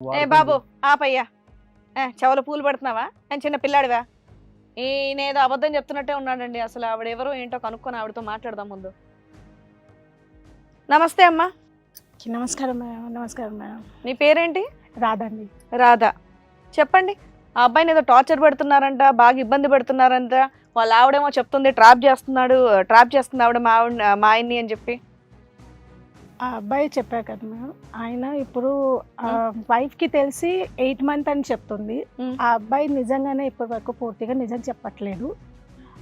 ఏ బాబు ఆపయ్యా. ఏ చెవులు పూలు పెడుతున్నావా? నేను చిన్న పిల్లాడివా? ఈయనేదో అబద్ధం చెప్తున్నట్టే ఉన్నాడండి. అసలు ఆవిడ ఎవరో ఏంటో కనుక్కొని ఆవిడతో మాట్లాడదాం ముందు. నమస్తే అమ్మా. నమస్కారం మేడం నమస్కారం మేడం. నీ పేరేంటి? రాదండి రాధా. చెప్పండి. ఆ అబ్బాయిని ఏదో టార్చర్ పెడుతున్నారంట బాగా ఇబ్బంది పెడుతున్నారంట. వాళ్ళ ఆవిడేమో చెప్తుంది ట్రాప్ చేస్తున్నాడు ట్రాప్ చేస్తుంది ఆవిడ మా ఆవిడ మా ఆయన్ని అని చెప్పి. ఆ అబ్బాయి చెప్పారు కదా మేడం ఆయన ఇప్పుడు వైఫ్కి తెలిసి ఎయిట్ మంత్ అని చెప్తుంది. ఆ అబ్బాయి నిజంగానే ఇప్పటి వరకు పూర్తిగా నిజం చెప్పట్లేదు.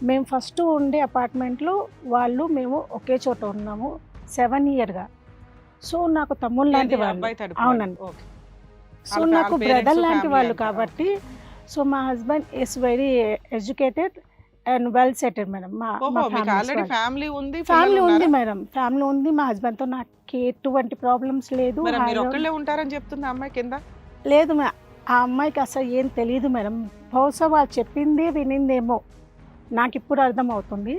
మేము ఫస్ట్ ఉండే అపార్ట్మెంట్లో వాళ్ళు మేము ఒకే చోట ఉన్నాము సెవెన్ ఇయర్గా సో నాకు తమ్ముళ్ళు లాంటి వాళ్ళు. అవునండి. సో నాకు బ్రదర్ లాంటి వాళ్ళు. కాబట్టి సో మా husband is very educated well settle madam మా ఫ్యామిలీ ఉంది ఫ్యామిలీ ఉంది? మేడం ఫ్యామిలీ ఉంది మా హస్బెండ్తో నాకు ఎటువంటి ప్రాబ్లమ్స్ లేదు ఉంటారని చెప్తుంది అమ్మాయి కింద? లేదు ఆ అమ్మాయికి అసలు ఏం తెలియదు మేడం. బహుశా వాళ్ళు చెప్పిందే వినిందేమో. నాకు ఇప్పుడు అర్థమవుతుంది.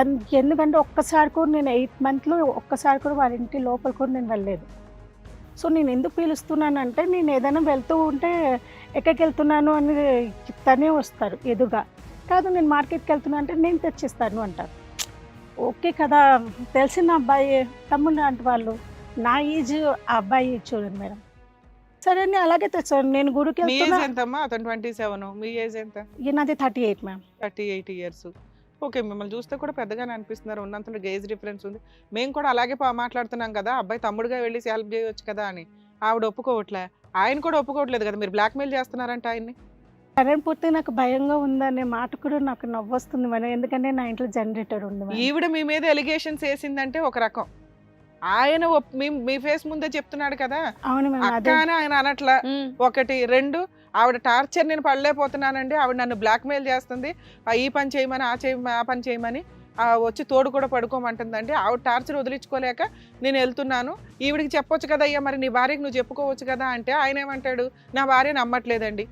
అండ్ ఎందుకంటే ఒక్కసారి కూడా నేను ఎయిట్ మంత్లో ఒక్కసారి కూడా వాళ్ళ ఇంటి లోపల కూడా నేను వెళ్ళలేదు. సో నేను ఎందుకు పిలుస్తున్నానంటే నేను ఏదైనా వెళ్తూ ఉంటే ఎక్కడికి వెళ్తున్నాను అని చెప్తానే వస్తారు ఎదురుగా. కాదు నేను మార్కెట్కి వెళ్తున్నా అంటే నేను తెచ్చిస్తాను అంటారు. ఓకే కదా తెలిసిన అబ్బాయి తమ్ముడు లాంటి వాళ్ళు నా ఏజ్ ఆ అబ్బాయి చూడండి మేడం. సరే నేను అలాగే తెచ్చాను. నేను గుడికి మీ ఏజ్ వెళ్తున్నా ఎంతమ్మా? అతను ట్వంటీ సెవెన్ మీ ఏజ్ ఎంత? ఈ నాది thirty eight ma'am thirty eight years okay మిమ్మల్ని చూస్తే కూడా పెద్దగానే అనిపిస్తున్నారు. ఉన్నంతలో ఏజ్ డిఫరెన్స్ ఉంది. మేము కూడా అలాగే పా- మాట్లాడుతున్నాం కదా అబ్బాయి తమ్ముడుగా వెళ్ళి హెల్ప్ చేయొచ్చు కదా అని. ఆవిడ ఒప్పుకోవట్లే. ఆయన కూడా ఒప్పుకోవట్లేదు కదా. మీరు బ్లాక్మెయిల్ చేస్తున్నారంట ఆయన్ని. కరెంట్ పూర్తి నాకు భయంగా ఉందనే మాట కూడా నాకు నవ్వు వస్తుంది మేడం ఎందుకంటే నా ఇంట్లో జనరేటర్ ఉంది మేడం. ఈవిడ మీ మీద ఎలిగేషన్స్ వేసిందంటే ఒక రకం. ఆయన ఒప్- మీ- మీ ఫేస్ ముందే చెప్తున్నాడు కదా? అవును మేడం అక్క అదే. అని ఆయన అనట్లా. ఒకటి రెండు ఆవిడ టార్చర్ నేను పడలేకపోతున్నానండి. ఆవిడ నన్ను బ్లాక్మెయిల్ చేస్తుంది. ఆ ఈ పని చేయమని ఆ చేయ ఆ పని చేయమని ఆ వచ్చి తోడు కూడా పడుకోమంటుందండి. ఆవిడ టార్చర్ వదిలించుకోలేక నేను వెళ్తున్నాను. ఈవిడికి చెప్పొచ్చు కదా అయ్యా మరి నీ భార్యకి నువ్వు చెప్పుకోవచ్చు కదా అంటే ఆయన ఏమంటాడు? నా భార్య నమ్మట్లేదండి.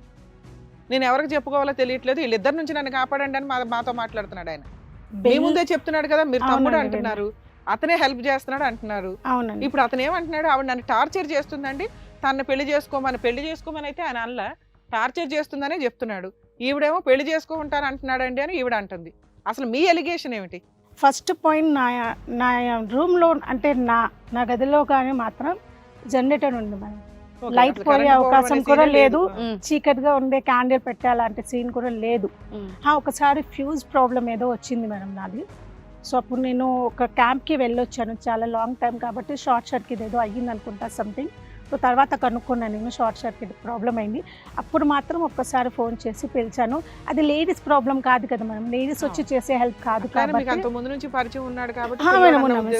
నేను ఎవరికి చెప్పుకోవాలో తెలియట్లేదు. వీళ్ళిద్దరి నుంచి నన్ను కాపాడండి అని మా- మాతో మాట్లాడుతున్నాడు ఆయన. మీ ముందే చెప్తున్నాడు కదా మీరు తమ్ముడు అంటున్నారు. అతనే హెల్ప్ చేస్తున్నాడు అంటున్నారు. అవునండి. ఇప్పుడు అతను ఏమంటున్నాడు ఆవిడ నన్ను టార్చర్ చేస్తుందండి. తనని పెళ్ళి చేసుకోమని పెళ్ళి చేసుకోమని అయితే ఆయన అనలా టార్చర్ చేస్తుందనే చెప్తున్నాడు. ఈవిడేమో పెళ్ళి చేసుకోమంటారు అంటున్నాడండి అని ఈవిడ అంటుంది. అసలు మీ ఎలిగేషన్ ఏమిటి? ఫస్ట్ పాయింట్ నా నా రూమ్లో అంటే నా నా గదిలో కానీ మాత్రం జనరేటర్ ఉంది మేడం అసలు పోయే అవకాశం కూడా లేదు. ఉమ్, చీకటిగా ఉండే క్యాండిల్ పెట్టే అలాంటి సీన్ కూడా లేదు. ఆ, ఒకసారి ఫ్యూజ్ ప్రాబ్లం ఏదో వచ్చింది మేడం నాది. సో అప్పుడు నేను ఒక క్యాంప్కి వెళ్ళొచ్చాను. చాలా లాంగ్ టైం కాబట్టి షార్ట్ సర్క్యూట్ ఏదో అయ్యింది అనుకుంటా సంథింగ్ సో తర్వాత కనుక్కున్నాను నేను షార్ట్ సర్క్యూట్ ప్రాబ్లం అయింది. అప్పుడు మాత్రం ఒక్కసారి ఫోన్ చేసి పిలిచాను. అది లేడీస్ ప్రాబ్లం కాదు కదా మేడం. లేడీస్ వచ్చి చేసే హెల్ప్ కాదు కానీ మీకు కాబట్టి. అంత ముందు నుంచి పరిచయం ఉన్నాడు కాబట్టి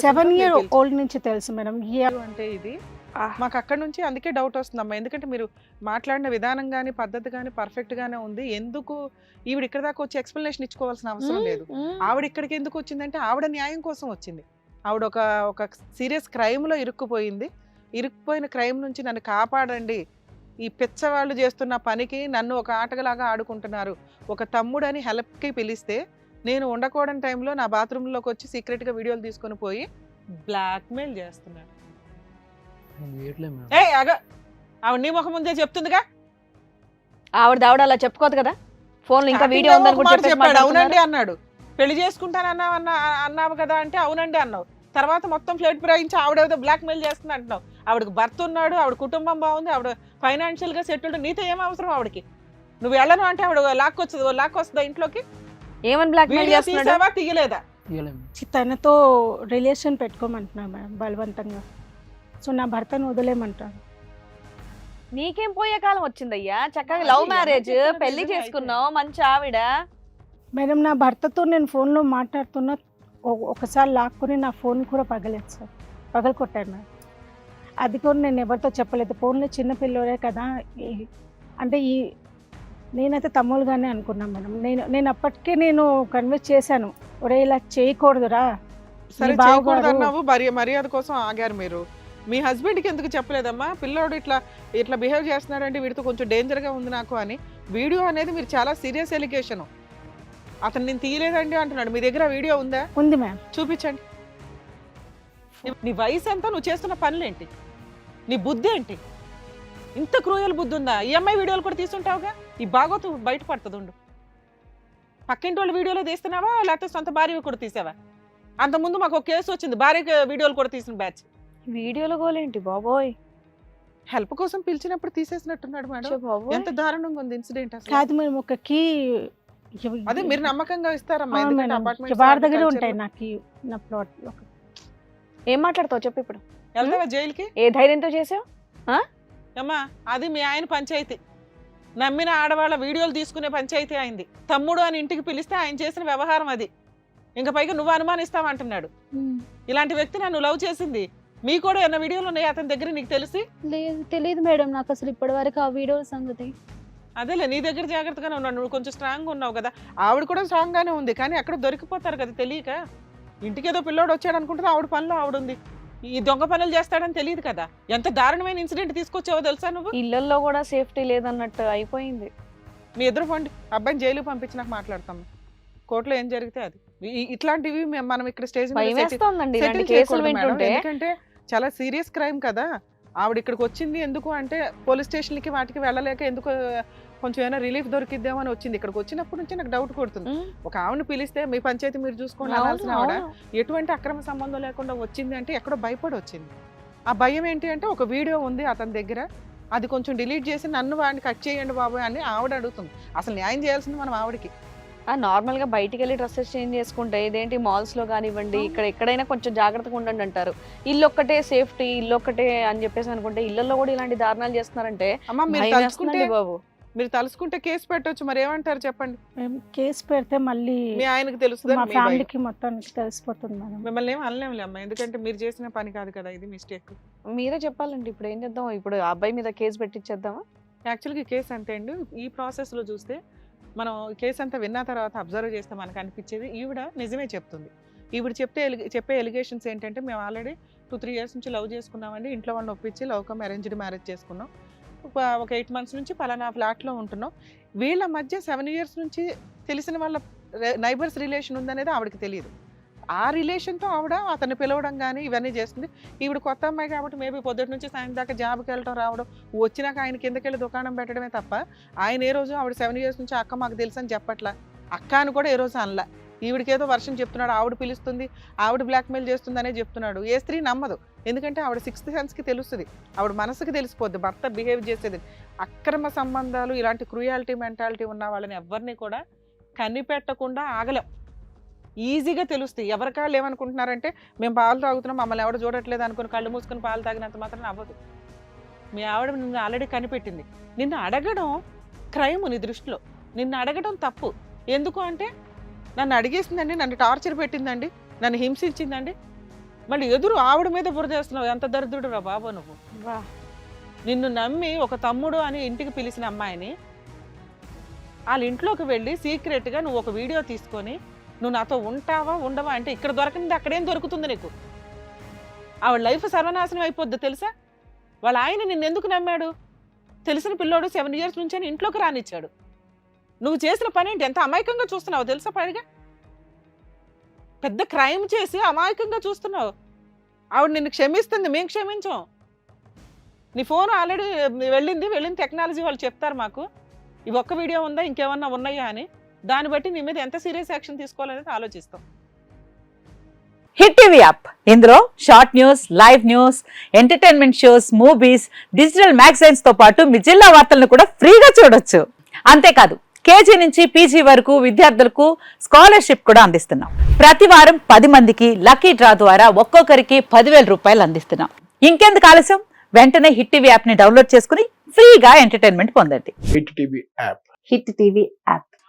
సెవెన్ ఇయర్. ఓల్డ్ నుంచి తెలుసు మేడం. ఈ అంటే ఇది. మాకు అక్కడ నుంచి అందుకే డౌట్ వస్తుందమ్మా. ఎందుకంటే మీరు మాట్లాడిన విధానం కానీ పద్ధతి కానీ పర్ఫెక్ట్ గానే ఉంది. ఎందుకు ఈవిడ ఇక్కడ దాకా వచ్చి ఎక్స్ప్లెనేషన్ ఇచ్చుకోవాల్సిన అవసరం లేదు. ఆవిడ ఇక్కడికి ఎందుకు వచ్చిందంటే ఆవిడ న్యాయం కోసం వచ్చింది. ఆవిడ ఒక ఒక సీరియస్ క్రైమ్లో ఇరుక్కుపోయింది. ఇరుక్కుపోయిన క్రైమ్ నుంచి నన్ను కాపాడండి. ఈ పిచ్చవాళ్ళు చేస్తున్న పనికి నన్ను ఒక ఆటగలాగా ఆడుకుంటున్నారు. ఒక తమ్ముడని హెల్ప్కి పిలిస్తే నేను ఉండకూడని టైంలో నా బాత్రూంలోకి వచ్చి సీక్రెట్గా వీడియోలు తీసుకొని పోయి బ్లాక్మెయిల్ చేస్తున్నాడు నేను చేయట్లే మేడం ఏ అగ ఆవిడ నీ ముఖం ముందే చెప్తుందిగా? ఆవిడ ఆవిడ అలా చెప్పుకోదు కదా? ఫోన్ ఇంకా వీడియో ఉందని కూడా చెప్పాడు. అవునండి. అన్నాడు. పెళ్ళి చేసుకుంటాను అన్నావు అన్నా అన్నావు కదా అంటే అవునండి అన్నావు. తర్వాత మొత్తం ఫ్లైట్ ప్రయాణించి ఆవిడ ఏదో బ్లాక్ మెయిల్ చేస్తుంది అంటున్నావు. ఆవిడకి భర్త ఉన్నాడు ఆవిడ కుటుంబం బాగుంది ఆవిడ ఫైనాన్షియల్గా సెటిల్డ్ నీతో ఏం అవసరం ఆవిడకి? నువ్వు వెళ్ళను అంటే ఆవిడ లాక్కొచ్చదు లాక్కొస్తుందా ఇంట్లోకి? ఏమని బ్లాక్ మెయిల్ తీసావా తీయలేదా? తనతో రిలేషన్ పెట్టుకోమంటున్నా మేడం బలవంతంగా. సో నా భర్తను వదిలేమంటాను నీకేం పోయే కాలం వచ్చిందయ్యా? చక్కగా లవ్ మ్యారేజ్ పెళ్ళి చేసుకున్నావు మంచి ఆవిడ. మేడం నా భర్తతో నేను ఫోన్లో మాట్లాడుతున్న ఒ- ఒకసారి లాక్కుని నా ఫోన్ కూడా పగలేదు సార్. పగల కొట్టాను మేడం. అది కూడా నేను ఎవరితో చెప్పలేదు. ఫోన్లో చిన్న పిల్లోడే కదా. అంటే ఈ నేనైతే తమ్ములుగానే అనుకున్నాను మేడం. నేను నేను అప్పటికే నేను కన్విన్స్ చేశాను. ఒరే ఇలా చేయకూడదురా. సరే చేయకూడదు అన్నావు మర్యాద కోసం ఆగారు మీరు. మీ husband కి ఎందుకు చెప్పలేదమ్మా? పిల్లోడు ఇట్లా ఇట్లా బిహేవ్ చేస్తున్నాడంటే వీడితో కొంచెం danger గా ఉంది నాకు అని. వీడియో అనేది మీరు చాలా సీరియస్ ఎలిగేషన్. అతను నేను తీయలేదండి అంటున్నాడు. మీ దగ్గర వీడియో ఉందా? ఉంది మ్యామ్. చూపించండి. నీ- వయసు ఎంత? నువ్వు చేస్తున్న పనులేంటి? నీ బుద్ధి ఏంటి? ఇంత క్రూయల్ బుద్ధి ఉందా? ఈ అమ్మాయి వీడియోలు కూడా తీసుంటావుగా ఈ బాగోతు బయట పడుతుంది ఉండు. పక్కింటి వాళ్ళ వీడియోలో తీస్తున్నావా? లేకపోతే సొంత భార్య కూడా తీసావా? అంతకుముందు మాకు ఒక కేసు వచ్చింది. భార్య వీడియోలు కూడా తీసిన బ్యాచ్. వీడియోలో గోలేంటి బాబోయ్. హెల్ప్ కోసం పిలిచినప్పుడు తీసేసినట్టున్నాడు మేడం. బాబోయ్. ఎంత దారుణంగా ఉంది ఇన్సిడెంట్ అసలు. కాదు మేము ఒక కీ అదే మీరు నమ్మకంగా ఇస్తారమ్మా అవును ఎందుకంటే మేడం. apartments వారి దగ్గర agriculture ఉంటాయి. నాకు నా ప్లాట్ ఏం మాట్లాడతావు చెప్పు ఇప్పుడు. వెళ్తావా జైలుకి? ఏ ధైర్యంతో చేసావు? అమ్మా అది మీ ఆయన పంచాయతీ. నమ్మిన ఆడవాళ్ళ వీడియోలు తీసుకునే పంచాయతీ అయింది. తమ్ముడు అని ఇంటికి పిలిస్తే ఆయన చేసిన వ్యవహారం అది. ఇంకా పైగా నువ్వు అనుమానిస్తావంటున్నాడు. ఇలాంటి వ్యక్తి నన్ను లవ్ చేసింది. మీ కూడా ఏమైనా వీడియోలు ఉన్నాయి అతని దగ్గర నీకు తెలిసి? లేదు తెలియదు మేడం నాకు అసలు ఇప్పటి వరకు ఆ వీడియో సంగతి. అదేలే నీ దగ్గర జాగ్రత్తగానే ఉన్నావు. నువ్వు కొంచెం స్ట్రాంగ్ ఉన్నావు కదా. ఆవిడ కూడా స్ట్రాంగ్ గానే ఉంది కానీ అక్కడ దొరికిపోతారు కదా తెలియక. ఇంటికి ఏదో పిల్లోడు వచ్చాడు అనుకుంటే ఆవిడ పనిలో ఆవిడ ఉంది. ఈ దొంగ పనులు చేస్తాడని తెలియదు కదా. ఎంత దారుణమైన ఇన్సిడెంట్ తీసుకొచ్చావో తెలుసా నువ్వు? ఇళ్ళలో కూడా సేఫ్టీ లేదన్నట్టు అయిపోయింది. మీ ఇద్దరు పండి అబ్బాయిని జైలు పంపించి నాకు మాట్లాడతాం. కోర్టులో ఏం జరిగితే అది. ఇట్లాంటివి మనం ఇక్కడ స్టేజ్ భయం వేస్తోందండి ఇలాంటి కేసులు. వింటుంటే. ఎందుకంటే చాలా సీరియస్ క్రైమ్ కదా. ఆవిడ ఇక్కడికి వచ్చింది ఎందుకు అంటే పోలీస్ స్టేషన్లకి వాటికి వెళ్ళలేక ఎందుకు కొంచెం ఏమైనా రిలీఫ్ దొరికిద్దామో అని వచ్చింది. ఇక్కడికి వచ్చినప్పటి నుంచి నాకు డౌట్ కొడుతుంది. ఒక ఆవిడని పిలిస్తే మీ పంచాయతీ మీరు చూసుకోండి అనాల్సిన ఆవిడ. ఎటువంటి అక్రమ సంబంధం లేకుండా వచ్చింది అంటే ఎక్కడో భయపడి వచ్చింది ఆ భయం ఏంటి అంటే ఒక వీడియో ఉంది అతని దగ్గర. అది కొంచెం డిలీట్ చేసి నన్ను వాడిని కట్ చేయండి బాబు అని ఆవిడ అడుగుతుంది. అసలు న్యాయం చేయాల్సింది మనం ఆవిడకి. ఆ నార్మల్గా బయటికి వెళ్ళి డ్రెస్సెస్ చేంజ్ చేసుకుంటే ఇదేంటి మాల్స్లో కానివ్వండి. ఇక్కడ ఎక్కడైనా కొంచెం జాగ్రత్తగా ఉండండి అంటారు. ఇల్లు ఒక్కటే సేఫ్టీ ఇల్లు ఒక్కటే అని చెప్పేసి అనుకుంటే ఇళ్ళలో కూడా ఇలాంటి దారుణాలు చేస్తున్నారంటే బాబు. మీరు తలుచుకుంటే కేసు పెట్టొచ్చు మరి ఏమంటారు చెప్పండి? మేము కేసు పెడితే మళ్ళీ మీ ఆయనకు తెలుస్తుంది? మా ఫ్యామిలీకి మొత్తానికి తెలిసిపోతుంది మేడం. మిమ్మల్ని ఏం అనలేములే అమ్మ ఎందుకంటే మీరు చేసిన పని కాదు కదా ఇది మిస్టేక్. మీరే చెప్పాలండి ఇప్పుడు ఏం చేద్దాం? ఇప్పుడు ఆ అబ్బాయి మీద కేసు పెట్టించేద్దామా యాక్చువల్గా కేసు అంతే అండి. ఈ ప్రాసెస్లో చూస్తే మనం కేసు అంతా విన్న తర్వాత అబ్జర్వ్ చేస్తే మనకు అనిపించేది ఈవిడ నిజమే చెప్తుంది. ఈవిడ చెప్తే చెప్పే ఎలిగేషన్స్ ఏంటంటే మేము ఆల్రెడీ టూ త్రీ ఇయర్స్ నుంచి లవ్ చేసుకున్నామండి. ఇంట్లో వాళ్ళని ఒప్పించి లవ్ కమ్ అరేంజ్డ్ మ్యారేజ్ చేసుకున్నాం. ఒక- ఒక ఎయిట్ మంత్స్ నుంచి పలానా ఫ్లాట్లో ఉంటున్నాం. వీళ్ళ మధ్య సెవెన్ ఇయర్స్ నుంచి తెలిసిన వాళ్ళ నైబర్స్ రిలేషన్ ఉందనేది ఆవిడకి తెలియదు. ఆ రిలేషన్తో ఆవిడ అతన్ని పిలవడం కానీ ఇవన్నీ చేస్తుంది. ఈవిడ కొత్త అమ్మాయి కాబట్టి మేబీ పొద్దుటి నుంచి సాయంత్రం దాకా జాబ్కి వెళ్ళటం రావడం వచ్చినాక ఆయన కిందకెళ్ళి దుకాణం పెట్టడమే తప్ప ఆయన ఏ రోజు ఆవిడ సెవెన్ ఇయర్స్ నుంచి అక్క మాకు తెలుసు అని చెప్పట్లా. అక్క అని కూడా ఏ రోజు అనలా. ఈవిడికేదో వర్షం చెప్తున్నాడు ఆవిడ పిలుస్తుంది ఆవిడ బ్లాక్మెయిల్ చేస్తుందనే చెప్తున్నాడు. ఏ స్త్రీ నమ్మదు. ఎందుకంటే ఆవిడ సిక్స్త్ సెన్స్కి తెలుస్తుంది. ఆవిడ మనసుకి తెలిసిపోద్ది భర్త బిహేవ్ చేసేది. అక్రమ సంబంధాలు ఇలాంటి క్రూయాలిటీ మెంటాలిటీ ఉన్న వాళ్ళని ఎవరిని కూడా కనిపెట్టకుండా ఆగలేం. ఈజీగా తెలుస్తాయి. ఎవరికాళ్ళు ఏమనుకుంటున్నారంటే మేము పాలు తాగుతున్నాం మమ్మల్ని ఎవడ చూడట్లేదు అనుకుని కళ్ళు మూసుకొని పాలు తాగినంత మాత్రం అవ్వదు మీ ఆవిడ నిన్ను ఆల్రెడీ కనిపెట్టింది. నిన్ను అడగడం క్రైమ్ నీ దృష్టిలో. నిన్ను అడగడం తప్పు. ఎందుకు అంటే నన్ను అడిగేసిందండి నన్ను టార్చర్ పెట్టిందండి నన్ను హింసించిందండి. మళ్ళీ ఎదురు ఆవిడ మీద బురదేస్తున్నావు ఎంత దరిద్రుడు రా బాబు నువ్వు. వా. నిన్ను నమ్మి ఒక తమ్ముడు అని ఇంటికి పిలిచిన అమ్మాయిని వాళ్ళ ఇంట్లోకి వెళ్ళి సీక్రెట్గా నువ్వు ఒక వీడియో తీసుకొని నువ్వు నాతో ఉంటావా ఉండవా? అంటే ఇక్కడ దొరకనిది అక్కడేం దొరుకుతుంది నీకు? ఆవిడ లైఫ్ సర్వనాశనం అయిపోద్ది తెలుసా? వాళ్ళ ఆయన నిన్ను ఎందుకు నమ్మాడు? తెలిసిన పిల్లోడు సెవెన్ ఇయర్స్ నుంచి అని ఇంట్లోకి రానిచ్చాడు. నువ్వు చేసిన పని ఏంటి? ఎంత అమాయకంగా చూస్తున్నావు తెలుసా పైగా పెద్ద క్రైమ్ చేసి అమాయకంగా చూస్తున్నావు. ఆవిడ నిన్ను క్షమిస్తుంది మేము క్షమించాం. నీ ఫోన్ ఆల్రెడీ వెళ్ళింది వెళ్ళిన టెక్నాలజీ వాళ్ళు చెప్తారు మాకు. ఇవి ఒక్క వీడియో ఉందా? ఇంకేమన్నా ఉన్నాయా అని. దాన్ని బట్టి నీ మీద ఎంత సీరియస్ యాక్షన్ తీసుకోవాలనేది ఆలోచిస్తాం. Hit TV app. ఇందులో short news live news entertainment shows movies digital మ్యాగజైన్స్తో పాటు మీ జిల్లా వార్తలను కూడా ఫ్రీగా చూడొచ్చు. అంతేకాదు కేజీ నుంచి పీజీ వరకు విద్యార్థులకు స్కాలర్షిప్ కూడా అందిస్తున్నాం. ప్రతి వారం పది మందికి లక్కీ డ్రా ద్వారా ఒక్కొక్కరికి పదివేల రూపాయలు అందిస్తున్నాం. ఇంకెందుకు ఆలస్యం? వెంటనే హిట్ టీవీ యాప్ని డౌన్లోడ్ చేసుకుని ఫ్రీగా ఎంటర్టైన్మెంట్ పొందండి. Hit TV app. Hit TV app.